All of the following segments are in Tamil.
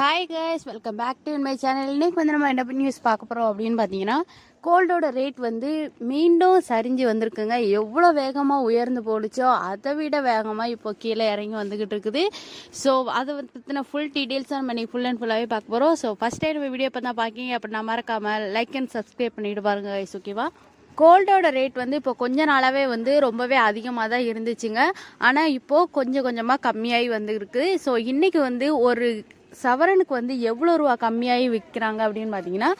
Hi guys welcome back to my channel இன்றைக்கி வந்து நம்ம என்ன நியூஸ் பார்க்க போகிறோம் அப்படின்னு பார்த்தீங்கன்னா கோல்டோட ரேட் வந்து மீண்டும் சரிஞ்சு வந்திருக்குங்க. எவ்வளோ வேகமாக உயர்ந்து போடுச்சோ அதை விட வேகமாக இப்போ கீழே இறங்கி வந்துக்கிட்டு இருக்குது. ஸோ அதை பற்றின ஃபுல் டீட்டெயில்ஸ் நம்ம இன்றைக்கி ஃபுல் அண்ட் ஃபுல்லாகவே பார்க்க போகிறோம் ஸோ ஃபஸ்ட் டைம் வீடியோ பார்த்தா பார்க்கிங்க அப்படின்னா மறக்காமல் லைக் அண்ட் சப்ஸ்கிரைப் பண்ணிட்டு பாருங்க கைஸ் ஓகேவா கோல்டோட ரேட் வந்து இப்போ கொஞ்ச நாளாகவே வந்து ரொம்பவே அதிகமாக தான் இருந்துச்சுங்க. ஆனால் இப்போது கொஞ்சம் கொஞ்சமாக கம்மியாகி வந்துருக்கு. ஸோ இன்றைக்கி வந்து ஒரு சவரனுக்கு வந்து எவ்வளோ ரூபா கம்மியாகி விற்கிறாங்க அப்படின்னு பார்த்தீங்கன்னா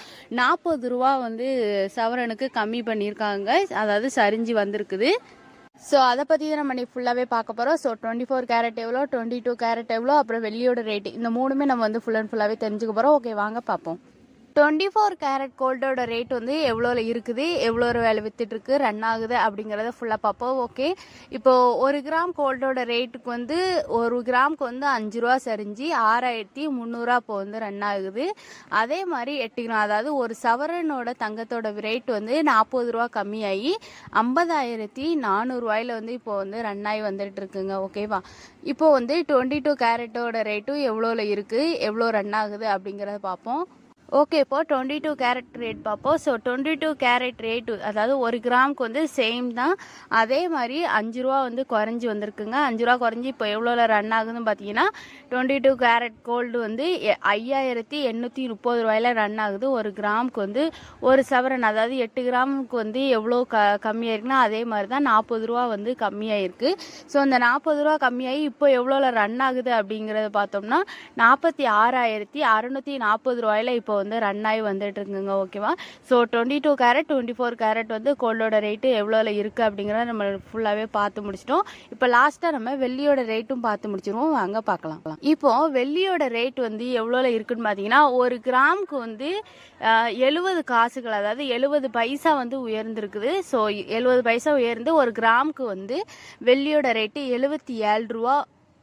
நாற்பது ரூபா வந்து சவரனுக்கு கம்மி பண்ணியிருக்காங்க. அதாவது சரிஞ்சு வந்திருக்குது. ஸோ அதை பற்றி தான் நம்ம இன்னைக்கு ஃபுல்லாகவே பார்க்க போகிறோம் ஸோ டுவெண்ட்டி ஃபோர் கேரட் எவ்வளோ டுவெண்ட்டி டூ கேரட் எவ்வளோ அப்புறம் வெள்ளியோட ரேட் இந்த மூணுமே நம்ம வந்து ஃபுல் அண்ட் ஃபுல்லாகவே தெரிஞ்சுக்க போகிறோம் ஓகே வாங்க பார்ப்போம். டுவெண்ட்டி ஃபோர் கேரட் கோல்டோட ரேட் வந்து எவ்வளோவில் இருக்குது? எவ்வளோ வேலை வித்துட்ருக்கு ரன் ஆகுது அப்படிங்கிறத ஃபுல்லாக பார்ப்போம். ஓகே இப்போது ஒரு கிராம் கோல்டோட ரேட்டுக்கு வந்து ஒரு கிராமுக்கு வந்து அஞ்சு ரூபா சரிஞ்சு ஆறாயிரத்தி முந்நூறுரூவா இப்போ வந்து ரன் ஆகுது. அதே மாதிரி எட்டு கிராம் அதாவது ஒரு சவரனோட தங்கத்தோட ரேட் வந்து நாற்பது ரூபா கம்மியாகி ஐம்பதாயிரத்தி நானூறுரூவாயில் வந்து இப்போ வந்து ரன் ஆகி வந்துட்டு இருக்குங்க. ஓகேவா இப்போ வந்து டுவெண்ட்டி டூ கேரட்டோட ரேட்டும் எவ்வளோவில் இருக்குது எவ்வளோ ரன் ஆகுது அப்படிங்கிறத பார்ப்போம். ஓகே இப்போ டுவெண்ட்டி டூ கேரட் ரேட் பார்ப்போம் so twenty two carat rate அதாவது ஒரு கிராமுக்கு வந்து சேம் தான். அதே மாதிரி அஞ்சு ரூபா வந்து குறைஞ்சி வந்திருக்குங்க. அஞ்சு ரூபா குறைஞ்சி இப்போ எவ்வளோல ரன் ஆகுதுன்னு பார்த்தீங்கன்னா டுவெண்ட்டி டூ கேரட் கோல்டு வந்து எ- ஐயாயிரத்தி எண்ணூற்றி முப்பது ரூபாயில ரன் ஆகுது. ஒரு கிராமுக்கு வந்து ஒரு சவரன் அதாவது எட்டு கிராமுக்கு வந்து எவ்வளோ க கம்மியாக இருக்குன்னா அதே மாதிரி தான் நாற்பது ரூபா வந்து கம்மியாயிருக்கு. ஸோ அந்த நாற்பது ரூபா கம்மியாகி இப்போ எவ்வளோல ரன் ஆகுது அப்படிங்கிறத பார்த்தோம்னா நாற்பத்தி ஆறாயிரத்தி அறநூற்றி நாற்பது ரூபாயில இப்போ வந்து ரன் ஆகி வந்துட்டு இருக்குங்க ஓகேவா so twenty two carat twenty four carat வந்து கோல்டோட ரேட்டு எவ்வளோ இருக்குது அப்படிங்கிறத நம்ம ஃபுல்லாகவே பார்த்து முடிச்சிட்டோம். இப்போ லாஸ்ட்டாக நம்ம வெள்ளியோட ரேட்டும் பார்த்து முடிச்சிருவோம். வாங்க பார்க்கலாம். இப்போ வெள்ளியோட ரேட் வந்து எவ்வளோ இருக்குன்னு பார்த்தீங்கன்னா ஒரு கிராமுக்கு வந்து எழுபது காசுகள் அதாவது எழுபது பைசா வந்து உயர்ந்திருக்குது. ஸோ எழுபது பைசா உயர்ந்து ஒரு கிராமுக்கு வந்து வெள்ளியோட ரேட்டு எழுபத்தி ஏழு ரூபா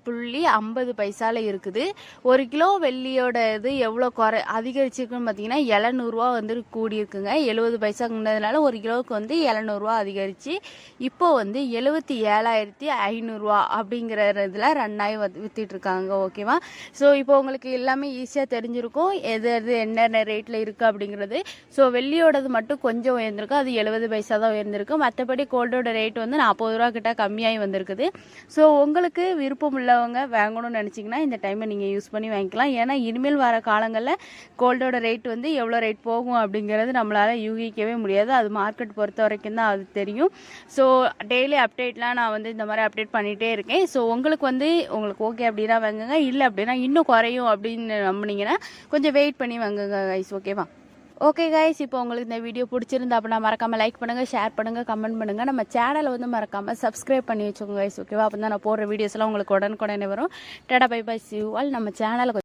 புள்ளி ஐம்பது பைசாவில் இருக்குது. ஒரு கிலோ வெள்ளியோட இது எவ்வளோ குறை அதிகரிச்சிருக்குன்னு பார்த்தீங்கன்னா எழுநூறுவா வந்து கூடியிருக்குங்க. எழுபது பைசா முன்னதுனால ஒரு கிலோவுக்கு வந்து எழுநூறுவா அதிகரித்து இப்போ வந்து எழுபத்தி ஏழாயிரத்தி ஐநூறுரூவா அப்படிங்கிற இதில் ரன் ஆகி வந்து ஓகேவா? ஸோ இப்போ உங்களுக்கு எல்லாமே ஈஸியாக தெரிஞ்சிருக்கும். எது எது என்னென்ன ரேட்டில் இருக்குது அப்படிங்கிறது. ஸோ வெள்ளியோடது மட்டும் கொஞ்சம் உயர்ந்திருக்கு. அது எழுபது பைசா தான் உயர்ந்திருக்கு. மற்றபடி கோல்டோட ரேட் வந்து நாற்பது ரூபா கிட்ட கம்மியாகி வந்திருக்குது. ஸோ உங்களுக்கு விருப்பம் உள்ளவங்க வாங்கணும்னு நினச்சிங்கன்னா இந்த டைமை நீங்கள் யூஸ் பண்ணி வாங்கிக்கலாம். ஏன்னா இனிமேல் வர காலங்களில் கோல்டோட ரேட் வந்து எவ்வளோ ரேட் போகும் அப்படிங்கிறது நம்மளால் யூகிக்கவே முடியாது. அது மார்க்கெட் பொறுத்த வரைக்கும் தான் அது தெரியும். ஸோ டெய்லி அப்டேட்லாம் நான் வந்து இந்த மாதிரி அப்டேட் பண்ணிகிட்டே இருக்கேன். ஸோ உங்களுக்கு வந்து உங்களுக்கு ஓகே அப்படின்னா வாங்குங்க. இல்லை அப்படின்னா இன்னும் குறையும் அப்படின்னு நம்பினீங்கன்னா கொஞ்சம் வெயிட் பண்ணி வாங்குங்க கைஸ் ஓகேவா ஓகே கைஸ் இப்போ உங்களுக்கு இந்த வீடியோ பிடிச்சிருந்தா அப்படின்னா மறக்காமல் லைக் பண்ணுங்கள் ஷேர் பண்ணுங்க கமெண்ட் பண்ணுங்க. நம்ம சேனலை வந்து மறக்காமல் சப்ஸ்கிரைப் பண்ணி வச்சுக்கோங்க கைஸ் ஓகேவா அப்போ தான் நான் போடுற வீடியோஸ்லாம் உங்களுக்கு உடனுக்குடனே வரும். Ta ta bye bye see all நம்ம சேனலை